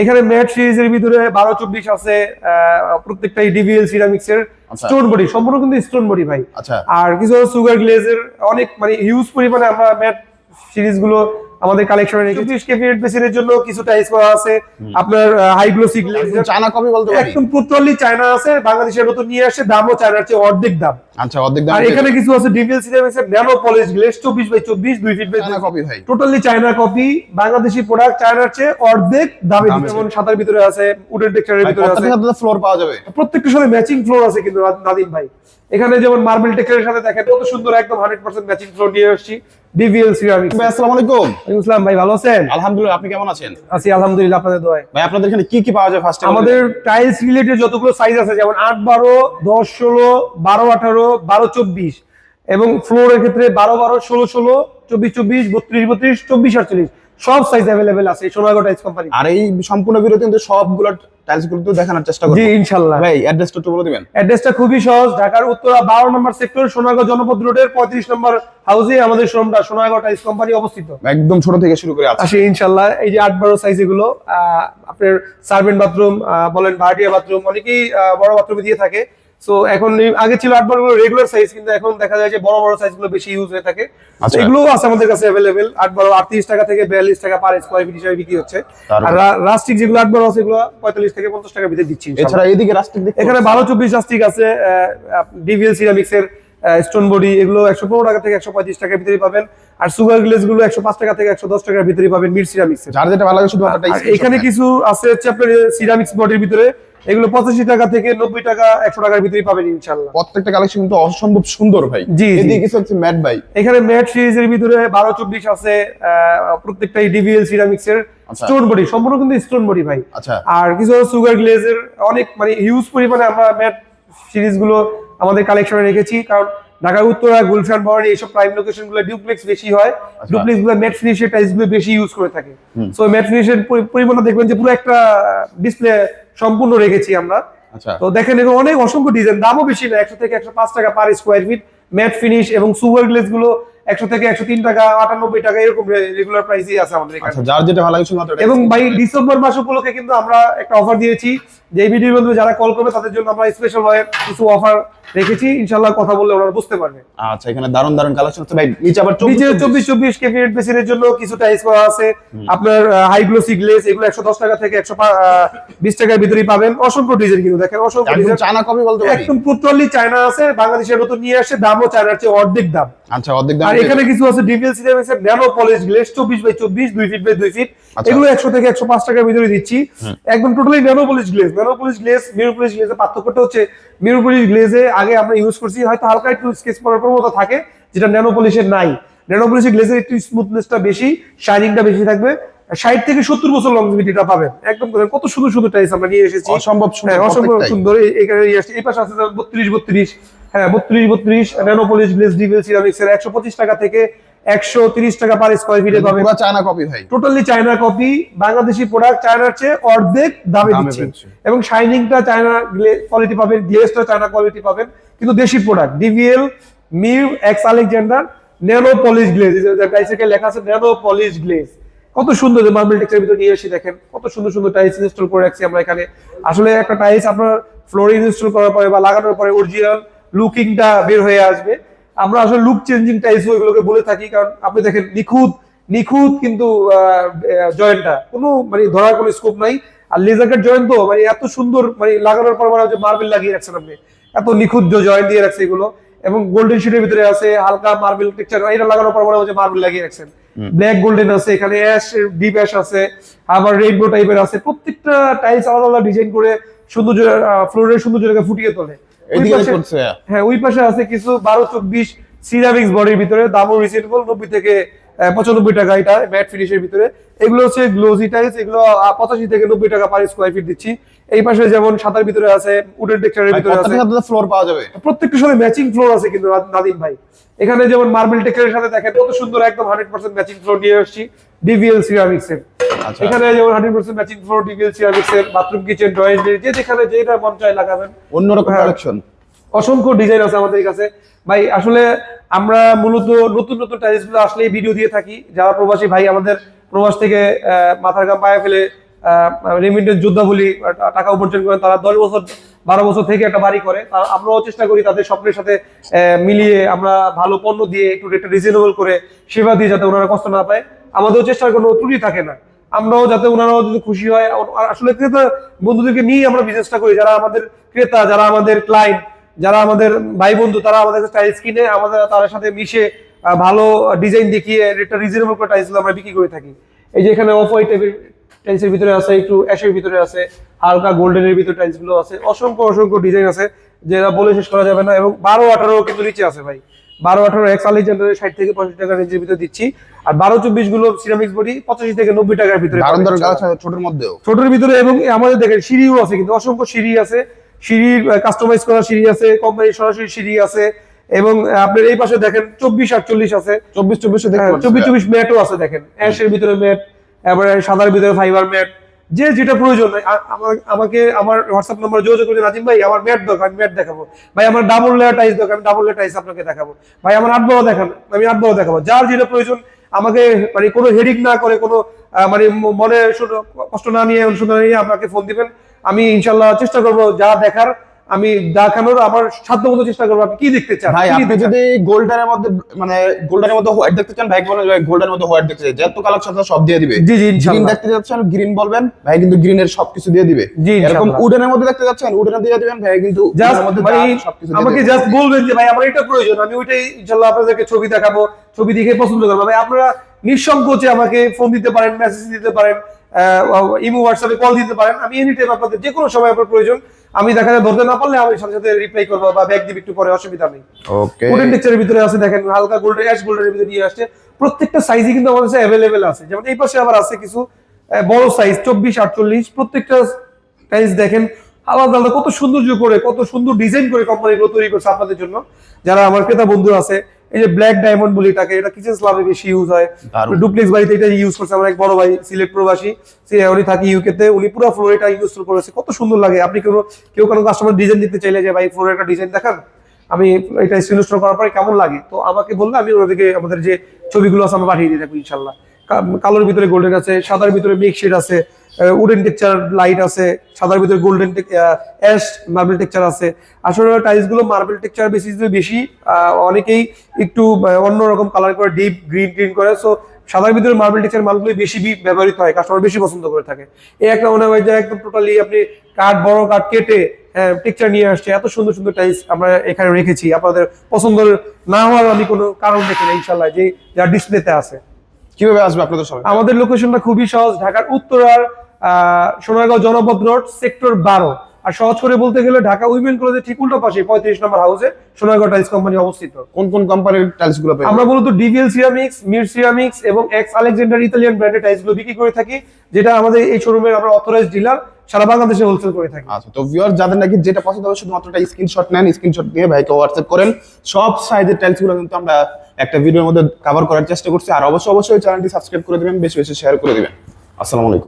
এখানে ম্যাট সিরিজের ভিতরে বারো চব্বিশ আছে প্রত্যেকটাই ডিভিএল সিরামিক্স এর। স্টোন বডি সম্পূর্ণ কিন্তু স্টোন বডি ভাই। আচ্ছা। আর কিছু সুগার গ্লেজের অনেক মানে হিউজ পরিমাণে আমরা ম্যাট সিরিজগুলো আমাদের কালেকশনে চব্বিশ কেপিএড বেসিনের জন্য কিছু টাইস করা আছে। আপনার high glossy glaze China copy বলতে একদম পুত্রলি চায়না আছে বাংলাদেশের নতুন নিয়ে আসছে দামও চায়নার চেয়ে অর্ধেক দাম। আচ্ছা অর্ধেক দাম আর এখানে কিছু আছে ডিভিএল এর ন্যানো পলিশ গ্লেজ চব্বিশ বাই চব্বিশ দুই ফিট বাই চায়না কপি ভাই। Totally China copy Bangladeshi product চায়নার চেয়ে অর্ধেক দামে। যেমন সাদার ভিতরে আছে উডেন টেক্সচারের ভিতরে আছে। প্রত্যেকটার সাথে ফ্লোর পাওয়া যাবে। প্রত্যেকটার সাথে ম্যাচিং ফ্লোর আছে কিন্তু নাদিম ভাই। এখানে যেমন মার্বেল টেক্সচারের সাথে দেখেন কত সুন্দর একদম হান্ড্রেড পার্সেন্ট ম্যাচিং ফ্লোর নিয়ে আসছি। ডিভিএল সিরামিক্স ভাই আসসালামু আলাইকুম। ভাই ভালো আছেন? আলহামদুলিল্লাহ আপনি কেমন আছেন? আছি আলহামদুলিল্লাহ আপনাদের দোয়ায়। ভাই আপনাদের এখানে কি কি পাওয়া যায় ফার্স্টে আমাদের টাইলস রিলেটেড যতগুলো সাইজ আছে যেমন আট বারো দশ ষোলো বারো আঠারো বারো চব্বিশ। এবং ফ্লোরের ক্ষেত্রে বারো বারো ষোলো ষোলো চব্বিশ চব্বিশ বত্রিশ বত্রিশ চব্বিশ আটচল্লিশ। সব সাইজ অ্যাভেলেবেল আছে এই সোনাগড় টাইলস কোম্পানি আর এই সম্পূর্ণ ভিডিওতে কিন্তু সবগুলো টাইলসগুলো তো দেখানোর চেষ্টা করব। জি ইনশাল্লাহ। ভাই অ্যাড্রেসটা একটু বলে দিবেন। অ্যাড্রেসটা খুবই সহজ ঢাকার উত্তরা বারো নম্বর সেক্টর জনপদ রোডের পঁয়ত্রিশ নম্বর হাউসে আমাদের শোরুমটা সোনাগড় টাইলস কোম্পানি অবস্থিত। একদম ছোট থেকে শুরু করে আছে। এই যে আট বারো সাইজ এগুলো আপনার সার্ভেন্ট বাথরুম বলেন ভাড়াটিয়া বাথরুম অনেকেই বড় বাথরুমে দিয়ে থাকে। সো এখন আগে ছিল আট বারো রেগুলার সাইজ কিন্তু এখন দেখা যায় যে বড় বড় বেশি ইউজ হয়ে থাকে। আচ্ছা। আছে আমাদের কাছে অ্যাভেলেবেল আট বারো আটত্রিশ টাকা থেকে বিয়াল্লিশ টাকা পার স্কোয়ার ফিট হিসাবে বিক্রি হচ্ছে। আর রাস্টিক যেগুলো আট বারো আছে এগুলো পঁয়তাল্লিশ থেকে পঞ্চাশ টাকা ভিতরে দিচ্ছি এছাড়া এইদিকে রাস্তা দেখতে এখানে বারো চব্বিশ রাস্টিক আছে ডিভিএল সিরামিক্স এর স্টোন বডি এগুলো একশো পনেরো টাকা থেকে একশো পঁয়ত্রিশ টাকার ভিতরে পাবেন। আর সুগার গ্লেজগুলো একশো পাঁচ টাকা থেকে একশো দশ টাকার ভিতরে পাবেন মির সিরামিক্স এখানে কিছু আছে হচ্ছে আপনার সিরামিক্স বডির ভিতরে। এগুলো পঁচাশি টাকা থেকে নব্বই টাকা একশো টাকার ভিতরে পাবেন ইনশাল্লাহ। প্রত্যেকটা কালেকশন কিন্তু অসম্ভব সুন্দর ভাই। জি। কিছু হচ্ছে ম্যাট ভাই। এখানে ম্যাট সিরিজের ভিতরে বারো চব্বিশ আছে আহ, প্রত্যেকটাই ডিভিএল সিরামিক্স এর আচ্ছা। স্টোন বডি সম্পূর্ণ কিন্তু স্টোন বডি ভাই। আচ্ছা। আর কিছু সুগার গ্লেজের অনেক মানে হিউজ পরিমাণে আমরা ম্যাট সিরিজগুলো আমাদের কালেকশনে রেখেছি। কারণ ঢাকার উত্তরা গুলশান ভবানী এইসব প্রাইম লোকেশনগুলো ডুপ্লেক্স বেশি হয়। ডুপ্লেক্সগুলো ম্যাট ফিনিশের টাইলসগুলো বেশি ইউজ করে থাকে। সো ম্যাট ফিনিশের পরিমাণ দেখবেন যে পুরো একটা ডিসপ্লে সম্পূর্ণ রেখেছি আমরা। আচ্ছা। তো দেখেন এগুলো অনেক অসংখ্য ডিজাইন দামও বেশি না একশো থেকে একশো পাঁচ টাকা per square feet matte finish এবং সুপার গ্লেজগুলো একশো থেকে একশো তিন টাকা আটানব্বই টাকা এরকম রেগুলার প্রাইসই আছে আমাদের এখানে। আচ্ছা যার যেটা ভালো লাগে এবং ভাই ডিসেম্বর মাস উপলক্ষে কিন্তু আমরা একটা অফার দিয়েছি। যে এই ভিডিওর মধ্যে যারা কল করবে তাদের জন্য আমরা স্পেশাল ভাবে কিছু অফার রেখেছি। কথা বললে ওনারা বুঝতে পারবে। আচ্ছা এখানে দারুণ দারুণ কালেকশন আছে ভাই নিচে আবার নিচে 24 চব্বিশ বেসিনের জন্য কিছু টাইস করা আছে। আপনার হাই গ্লোসি গ্লেস এগুলো একশো দশ টাকা থেকে একশো বিশ টাকার ভিতরেই পাবেন। অসংখ্য ডিজাইন কিন্তু দেখেন অসংখ্য ডিজাইন চায়না কপি বলতে পারি। একদম পুত্রলি চায়না আছে বাংলাদেশের নতুন নিয়ে আসছে দামও চায়নার চেয়ে অর্ধেক দাম। আচ্ছা অর্ধেক দাম এখানে কিছু আছে ডিভিএল সিরামিক্স এর ন্যানো পলিশ গ্লেস চব্বিশ বাই চব্বিশ দুই ফিট বাই দুই ফিট। এগুলো একশো থেকে একশো পাঁচ টাকার ভিতরে দিচ্ছি। একদম totally nano polish glaze nano polish glaze mirror polish গ্লেসের পার্থক্যটা হচ্ছে মিরর পলিশ গ্লেজে আগে আমরা ইউজ করছি হয়তো হালকা একটু স্কেচ করার প্রবণতা থাকে যেটা ন্যানো পলিশের নাই। ন্যানো পলিশের গ্লেজের একটু স্মুথনেসটা বেশি শাইনিংটা বেশি থাকবে। ষাট থেকে সত্তর বছর লংজিভিটিটা পাবেন। একদম কত সুন্দর সুন্দর টাইস আমরা নিয়ে এসেছি। অসম্ভব সুন্দর হ্যাঁ, অসম্ভব সুন্দর। এই পাশে আছে বত্রিশ বত্রিশ। হ্যাঁ বত্রিশ বত্রিশ ন্যানোপলিশ গ্লেস ডিভেল সিরামিক্স এর একশো পঁচিশ টাকা থেকে একশো তিরিশ টাকা পার স্কোয়ার ফিটে পাবেন। চায়না কপি ভাই। Totally China copy Bangladeshi product চায়নার চেয়ে অর্ধেক দামে এবং শাইনিংটা চায়না কোয়ালিটি পাবেন গ্লেসটা চায়না কোয়ালিটি পাবেন। কিন্তু দেশি product DVL mu X Alexander nano polish glaze লেখা আছে ন্যানো পলিশ গ্লেজ কত সুন্দর মার্বেল টেক্সের ভিতরে নিয়ে এসে দেখেন কত সুন্দর সুন্দর টাইলস ইনস্টল করে রাখছি আমরা এখানে। আসলে একটা টাইলস আপনার ফ্লোরে ইনস্টল করার পরে বা লাগানোর পরে অরিজিনাল লুকিংটা বের হয়ে আসবে। আমরা আসলে লুক চেঞ্জিং টাইলস ওইগুলোকে বলে থাকি কারণ আপনি দেখেন নিখুঁত নিখুঁত কিন্তু জয়েন্টটা। কোনো মানে ধরার কোনো স্কোপ নাই। আর লেজার কাট জয়েন্ট তো মানে এত সুন্দর মানে লাগানোর পর মানে মার্বেল লাগিয়ে রাখছেন আপনি। এত নিখুঁত জয়েন্ট দিয়ে রাখছে এগুলো। এবং গোল্ডেন শিটের ভিতরে আছে হালকা মার্বেল টেক্সচার এটা লাগানোর পর মনে হচ্ছে মার্বেল লাগিয়ে রাখছেন। ব্ল্যাক গোল্ডেন আছে এখানে অ্যাশ ডিপ অ্যাশ আছে আবার রেইনবো টাইপের আছে। প্রত্যেকটা টাইলস আলাদা আলাদা ডিজাইন করে সৌন্দর্য ফ্লোরের সৌন্দর্যটাকে ফুটিয়ে তোলে। হ্যাঁ ওই পাশে আছে কিছু বারো চব্বিশ সিরামিক্স বডির ভিতরে দামও রিজনেবল নব্বই থেকে পঁচানব্বই টাকা এটা ম্যাট ফিনিশের ভিতরে। এগুলো হচ্ছে গ্লোজি টাইলস এগুলো পঁচাশি থেকে নব্বই টাকা পার স্কোয়ার ফিট দিচ্ছি। এই পাশে যেমন সাদার ভিতরে আছে উডেন টেক্সচারের ভিতরে আছে। ফ্লোর পাওয়া যাবে। প্রত্যেকটার সাথে ম্যাচিং ফ্লোর আছে কিন্তু নাদিম ভাই। এখানে যেমন মার্বেল টেক্সচারের সাথে দেখেন কত সুন্দর একদম হান্ড্রেড পার্সেন্ট ম্যাচিং ফ্লোর নিয়ে আসছি ডিভিএল সিরামিক্স এর এখানে যেমন hundred percent matching floor DVL ceramics এর বাথরুম কিচেন ড্রয়িং যে যেখানে যেটা মন চায় লাগাবেন। অন্যরকম হ্যাঁ। কালেকশন অসংখ্য ডিজাইন আছে আমাদের কাছে। ভাই, আসলে আমরা মূলত নতুন নতুন টাইলসগুলো আসলে ভিডিও দিয়ে থাকি। যারা প্রবাসী, ভাই, আমাদের প্রবাস থেকে মাথার গাম পায়ে ফেলে রেমিটেন্স যোদ্ধা টাকা উপার্জন করেন তারা দশ বছর, বারো বছর থেকে একটা বাড়ি করে। তারা আমরাও চেষ্টা করি তাদের স্বপ্নের সাথে মিলিয়ে আমরা ভালো পণ্য দিয়ে একটু রেটটা রিজনেবল করে সেবা দিয়ে যাতে ওনারা কষ্ট না পায়। আমাদেরও চেষ্টার কোনো ত্রুটি থাকে না। আমরাও যাতে ওনারাও যদি খুশি হয় আসলে ক্রেতা বন্ধুদেরকে নিয়ে আমরা বিজনেসটা করি। যারা আমাদের ক্রেতা, যারা আমাদের ক্লায়েন্ট যারা আমাদের ভাই বন্ধু তারা আমাদের টাইলস কিনে আমাদের তার সাথে মিশে ভালো ডিজাইন দেখিয়ে রেটটা রিজনেবল করে টাইলস আমরা বিক্রি করে থাকি। এই যে এখানে অফ হোয়াইট টাইলসের ভিতরে আছে একটু অ্যাশের ভিতরে আছে হালকা গোল্ডেনের ভিতরে টাইলসগুলো আছে অসংখ্য অসংখ্য ডিজাইন আছে যেটা বলে শেষ করা যাবে না এবং বারো আঠারো কিন্তু নিচে আছে ভাই। বারো আঠারো এক্স আলেকজান্ডারের ষাট থেকে পঁয়ষট্টি টাকার রেঞ্জের ভিতরে দিচ্ছি আর বারো চব্বিশগুলো সিরামিক্স বডি পঁচাশি থেকে নব্বই টাকার ভিতরে ছোটের মধ্যেও। ছোটর ভিতরে এবং আমাদের দেখেন সিঁড়িও আছে কিন্তু অসংখ্য সিঁড়ি আছে সিঁড়ির কাস্টমাইজ করা সিঁড়ি আছে কোম্পানির সরাসরি সিঁড়ি আছে এবং আপনার এই পাশে দেখেন চব্বিশ আটচল্লিশ আছে। চব্বিশ চব্বিশে দেখতে চব্বিশ চব্বিশ ম্যাটও আছে দেখেন। অ্যাশের ভিতরে ম্যাট এবারে সাদার ভিতরে ফাইবার ম্যাট যে যেটা প্রয়োজন। আমাকে আমার হোয়াটসঅ্যাপ নাম্বার যোগাযোগ করে নাজিম ভাই আমার ম্যাট দরকার আমি ম্যাট দেখাবো। ভাই আমার ডাবল লেয়ার টাইস দরকার আমি ডাবল লেয়ার টাইস আপনাকে দেখাবো। ভাই আমার আট বড় দেখান আমি আট বড় দেখাবো। যার যেটা প্রয়োজন আমাকে মানে কোনো হেডিক না করে কোনো মানে মনে কষ্ট না নিয়ে অনুসন্ধান নিয়ে আমাকে ফোন দিবেন। আমি ইনশাল্লাহ চেষ্টা করব যা দেখার। আমি দেখানোর আমার সাধ্য মতো চেষ্টা করব। আপনি কি দেখতে চান? ভাই আপনি যদি গোল্ডেনের মধ্যে মানে গোল্ডেনের মধ্যে হোয়াইট দেখতে চান ভাই বলেন গোল্ডেনের মধ্যে হোয়াইট দেখতে চাই। যত কালেকশন সব দিয়ে দিবে। জি জি গ্রিন দেখতে যাচ্ছেন গ্রিন বলবেন ভাই কিন্তু গ্রিনের সবকিছু দিয়ে দিবে। জি, এরকম উডেনের মধ্যে দেখতে উডেনের দিয়ে দিবেন ভাই কিন্তু জাস্ট দিয়ে আমাকে জাস্ট বলবেন যে ভাই আমার এটা প্রয়োজন আমি ওইটাই ইনশাল্লাহ আপনাদেরকে ছবি দেখাবো ছবি দেখে পছন্দ করব। ভাই আপনারা নিঃসংকোচে আমাকে ফোন দিতে পারেন মেসেজ দিতে পারেন ইমো হোয়াটসঅ্যাপে কল দিতে পারেন। আমি এনি টাইম আপনাদের যে কোনো সময় আপনার প্রয়োজন আমি দেখা যায় ধরতে না পারলে আমি সাথে সাথে রিপ্লাই করব বা ব্যাগ দিব একটু পরে অসুবিধা নেই। ওকে উডেন টেক্সচারের ভিতরে আছে দেখেন হালকা গোল্ডেন অ্যাশ গোল্ডের ভিতরে নিয়ে আসছে। প্রত্যেকটা সাইজই কিন্তু আমাদের কাছে অ্যাভেলেবেল আছে। যেমন এই পাশে আবার আছে কিছু বড় সাইজ চব্বিশ আটচল্লিশ। প্রত্যেকটা সাইজ দেখেন আলাদা আলাদা কত সৌন্দর্য করে কত সুন্দর ডিজাইন করে কোম্পানিগুলো তৈরি করছে আপনাদের জন্য। যারা আমার ক্রেতা বন্ধু আছে এই যে ব্ল্যাক ডায়মন্ড বলি তাকে এটা কিচেন স্ল্যাবে বেশি ইউজ হয়। ডুপ্লেক্স বাড়িতে এটা ইউজ করছে আমার এক বড় ভাই সিলেট প্রবাসী। সে উনি থাকি ইউকে তে উনি পুরো ফ্লোর এটা ইউজ করেছে। কত সুন্দর লাগে। আপনি কেউ কেউ কোনো কাস্টমার ডিজাইন দিতে চাইলে যে ভাই ফ্লোরের একটা ডিজাইন দেখান। আমি এটা সিলেক্ট করার পরে কেমন লাগে? তো আমাকে বললে আমি ওদেরকে আমাদের যে ছবিগুলো আছে আমরা পাঠিয়ে দিয়ে থাকব ইনশাল্লাহ। কালোর ভিতরে গোল্ডেন আছে, সাদার ভিতরে মিক্স শেড আছে উডেন টেকচার লাইট আছে, সাদার ভিতরে গোল্ডেন অ্যাশ মার্বেল টেকচার আছে। আসলে টাইলসগুলো মার্বেল টেকচার বেশি বেশি অনেকেই একটু অন্যরকম কালার করে ডিপ গ্রিন গ্রিন করে সো সাদার ভিতরে মার্বেল টেক্সচার মালগুলো বেশি ব্যবহৃত হয় কাস্টমার বেশি পছন্দ করে থাকে। এই একটা মনে হয় যে একদম টোটালি আপনি কাঠ, বড় কাঠ কেটে টেক্সচার নিয়ে আসছে, এত সুন্দর সুন্দর টাইলস আমরা এখানে রেখেছি। আপনাদের পছন্দের না হওয়ার আমি কোনো কারণ দেখি না ইনশাল্লাহ যে যা ডিসপ্লেতে আছে। কীভাবে আসবে আপনাদের সবাই আমাদের লোকেশনটা খুবই সহজ, ঢাকার উত্তরার সোনারগাঁও জনপদ রোড সেক্টর বারো। আর সহজ করে বলতে গেলে ঢাকা উইমেন কলেজের ঠিক উল্টো পাশে পঁয়ত্রিশ নম্বর হাউসে সোনারগাঁও টাইলস কোম্পানি অবস্থিত। কোন কোন কোম্পানির টাইলসগুলো আমরা মূলত ডিভিএল সিরামিক্স মির সিরামিক্স এবং এক্স আলেকজান্ডার ইতালিয়ান ব্র্যান্ডের টাইলসগুলো বিক্রি করে থাকি যেটা আমাদের এই শোরুমের আমরা অথরাইজ ডিলার সারা বাংলাদেশে হোলসেল করে থাকি। আচ্ছা তো ভিউয়ার যাদের নাকি যেটা পছন্দ হবে শুধুমাত্র একটা স্ক্রিনশট নেন স্ক্রিনশট দিয়ে ভাইকে হোয়াটসঅ্যাপ করেন। সব সাইজের টাইলসগুলো কিন্তু আমরা একটা ভিডিওর মধ্যে কভার করার চেষ্টা করছি। আর অবশ্যই অবশ্যই চ্যানেলটি সাবস্ক্রাইব করে দিবেন বেশি বেশি শেয়ার করে দিবেন। আসসালামু আলাইকুম।